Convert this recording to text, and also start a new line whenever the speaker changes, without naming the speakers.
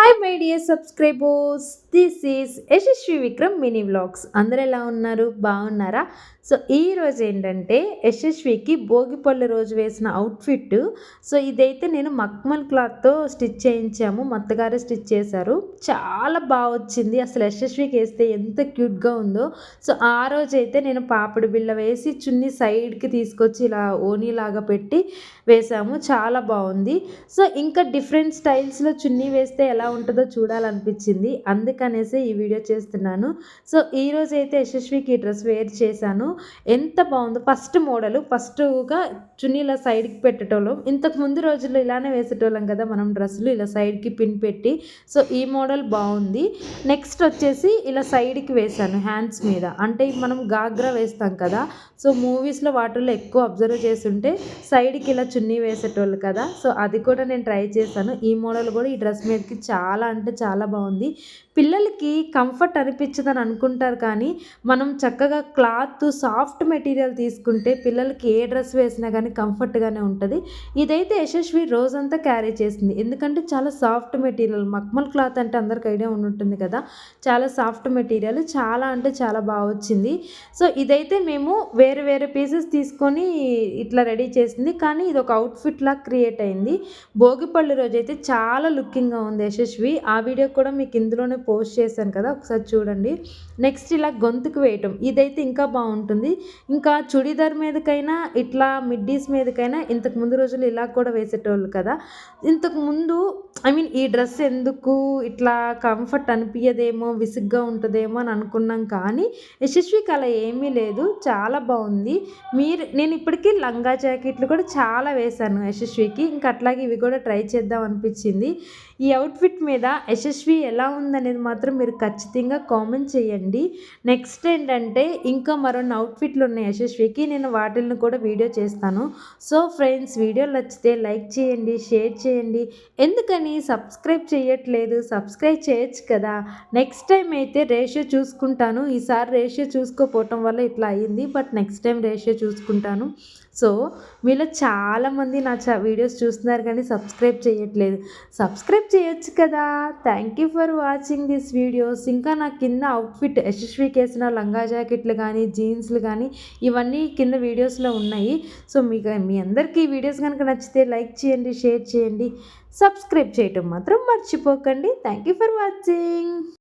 Hi my dear subscribers this is Yashasvi Vikram mini vlogs అందరు ఎలా ఉన్నారు? బాగున్నారా? సో ఈ రోజు ఏంటంటే యశస్వికి భోగిపళ్ళు రోజు వేసిన అవుట్ఫిట్ సో ఇదైతే నేను మక్మల్ క్లాత్తో స్టిచ్ చేయించాము. మత్తగారే స్టిచ్ చేశారు. చాలా బాగా వచ్చింది. అసలు యశస్వికి వేస్తే ఎంత క్యూట్గా ఉందో. సో ఆ రోజు అయితే నేను పాపిడి బిళ్ళ వేసి చున్ని సైడ్కి తీసుకొచ్చి ఇలా ఓనీలాగా పెట్టి వేసాము. చాలా బాగుంది. సో ఇంకా డిఫరెంట్ స్టైల్స్లో చున్నీ వేస్తే ఎలా ఉంటుందో చూడాలనిపించింది. అందుకనేసి ఈ వీడియో చేస్తున్నాను. సో ఈరోజు అయితే యశస్వికి డ్రెస్ వేర్ చేశాను. ఎంత బాగుందో ఫస్ట్ మోడల్ ఫస్ట్గా చున్నీల సైడ్కి పెట్టేటోళ్ళం. ఇంతకు ముందు రోజుల్లో ఇలానే వేసేటోళ్ళం కదా మనం డ్రెస్సులు ఇలా సైడ్కి పిన్ పెట్టి. సో ఈ మోడల్ బాగుంది. నెక్స్ట్ వచ్చేసి ఇలా సైడ్కి వేసాను హ్యాండ్స్ మీద. అంటే మనం గాగ్రా వేస్తాం కదా సో మూవీస్లో వాటిల్లో ఎక్కువ అబ్జర్వ్ చేస్తుంటే సైడ్కి ఇలా చున్నీ వేసేటోళ్ళు కదా. సో అది కూడా నేను ట్రై చేశాను. ఈ మోడల్ కూడా ఈ డ్రెస్ మీదకి చాలా చాలా అంటే చాలా బాగుంది. పిల్లలకి కంఫర్ట్ అనిపించదని అనుకుంటారు కానీ మనం చక్కగా క్లాత్ సాఫ్ట్ మెటీరియల్ తీసుకుంటే పిల్లలకి ఏ డ్రెస్ వేసినా కానీ కంఫర్ట్గానే ఉంటుంది. ఇదైతే యశస్వి రోజంతా క్యారీ చేసింది. ఎందుకంటే చాలా సాఫ్ట్ మెటీరియల్ మక్మల్ క్లాత్ అంటే అందరికి ఐడియా ఉంటుంది కదా. చాలా సాఫ్ట్ మెటీరియల్ చాలా అంటే చాలా బాగా వచ్చింది. సో ఇదైతే మేము వేరే వేరే పీసెస్ తీసుకొని ఇట్లా రెడీ చేసింది. కానీ ఇది ఒక అవుట్ఫిట్ లా క్రియేట్ అయింది. భోగిపల్లి రోజు అయితే చాలా లుకింగ్గా ఉంది యశస్వి ఆ వీడియో కూడా మీకు ఇందులోనే పోస్ట్ చేశాను కదా ఒకసారి చూడండి. నెక్స్ట్ ఇలా గొంతుకు వేయటం ఇదైతే ఇంకా బాగుంటుంది. ఇంకా చుడిదార్ మీదకైనా ఇట్లా మిడ్డీస్ మీదకైనా ఇంతకు ముందు రోజులు ఇలా కూడా వేసేటోళ్ళు కదా. ఇంతకు ముందు ఐ మీన్ ఈ డ్రెస్ ఎందుకు ఇట్లా కంఫర్ట్ అనిపించదేమో విసుగ్గా ఉంటుందేమో అని అనుకున్నాం కానీ యశస్వికి అలా ఏమీ లేదు. చాలా బాగుంది. మీరు నేను ఇప్పటికీ లంగా జాకెట్లు కూడా చాలా వేశాను యశస్వికి. ఇంకా అట్లాగే ఇవి కూడా ట్రై చేద్దాం అనిపించింది. ఈ అవుట్ఫిట్ మీద యశస్వి ఎలా ఉందనేది మాత్రం మీరు ఖచ్చితంగా కామెంట్ చేయండి. నెక్స్ట్ ఏంటంటే ఇంకా మరొన్ని అవుట్ఫిట్లు ఉన్నాయి యశస్వికి. నేను వాటిని కూడా వీడియో చేస్తాను. సో ఫ్రెండ్స్ వీడియో నచ్చితే లైక్ చేయండి షేర్ చేయండి. ఎందుకని? సబ్స్క్రైబ్ చేయట్లేదు. సబ్స్క్రైబ్ చేయొచ్చు కదా. నెక్స్ట్ టైం అయితే రేషియో చూసుకుంటాను. ఈసారి రేషియో చూసుకోపోవటం వల్ల ఇట్లా అయ్యింది బట్ నెక్స్ట్ టైం రేషియో చూసుకుంటాను. సో మీలో చాలామంది నా చ వీడియోస్ చూస్తున్నారు కానీ సబ్స్క్రైబ్ చేయట్లేదు. సబ్స్క్రైబ్ చేయొచ్చు కదా. Thank you for watching this videos ఇంకా నా కింద అవుట్ఫిట్ యశస్వికి వేసిన లంగా జాకెట్లు కానీ జీన్స్లు కానీ ఇవన్నీ కింద వీడియోస్లో ఉన్నాయి. సో మీకు మీ అందరికీ ఈ వీడియోస్ కనుక నచ్చితే లైక్ చేయండి షేర్ చేయండి. సబ్స్క్రైబ్ చేయటం మాత్రం మర్చిపోకండి. Thank you for watching